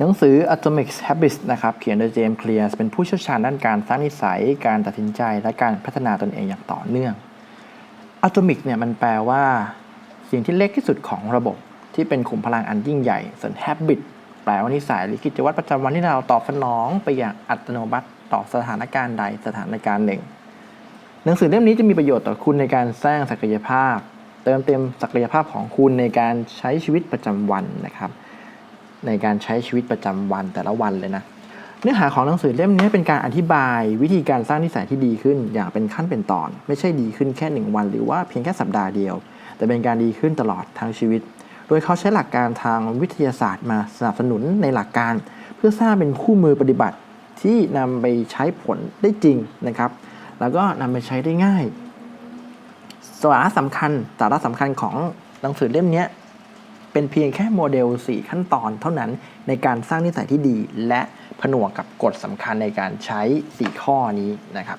หนังสือ Atomic Habits นะครับเขียนโดยเจมส์เคลียร์เป็นผู้เชี่ยวชาญด้านการสร้างนิสัย การตัดสินใจ และการพัฒนาตนเองอย่างต่อเนื่อง Atomic เนี่ยมันแปลว่า สิ่งที่เล็กที่สุดของระบบที่เป็นขุมพลังอันยิ่งใหญ่ ส่วน Habit แปลว่านิสัยหรือกิจวัตรประจำวันที่เราตอบสนองไปอย่างอัตโนมัติต่อสถานการณ์ใดสถานการณ์หนึ่ง หนังสือเล่มนี้จะมีประโยชน์ต่อคุณในการสร้างศักยภาพ เติมเต็มศักยภาพของคุณในการใช้ชีวิตประจำวันนะครับ ในการใช้ชีวิตประจำวันแต่ละวันเลยนะ เนื้อหาของหนังสือเล่มนี้เป็นการอธิบายวิธีการสร้างนิสัยที่ดีขึ้นอย่างเป็นขั้นเป็นตอน ไม่ใช่ดีขึ้นแค่หนึ่งวัน หรือว่าเพียงแค่สัปดาห์เดียว แต่เป็นการดีขึ้นตลอดทั้งชีวิต โดยเขาใช้หลักการทางวิทยาศาสตร์มาสนับสนุนในหลักการ เพื่อสร้างเป็นคู่มือปฏิบัติที่นำไปใช้ผลได้จริงนะครับ แล้วก็นำไปใช้ได้ง่ายสาระสำคัญสาระสำคัญของหนังสือเล่มนี้ เป็นเพียงแค่โมเดล 4 ขั้นตอนเท่านั้นในการสร้างนิสัยที่ดี และผนวกกับกฎสำคัญในการใช้ 4 ข้อนี้นะครับ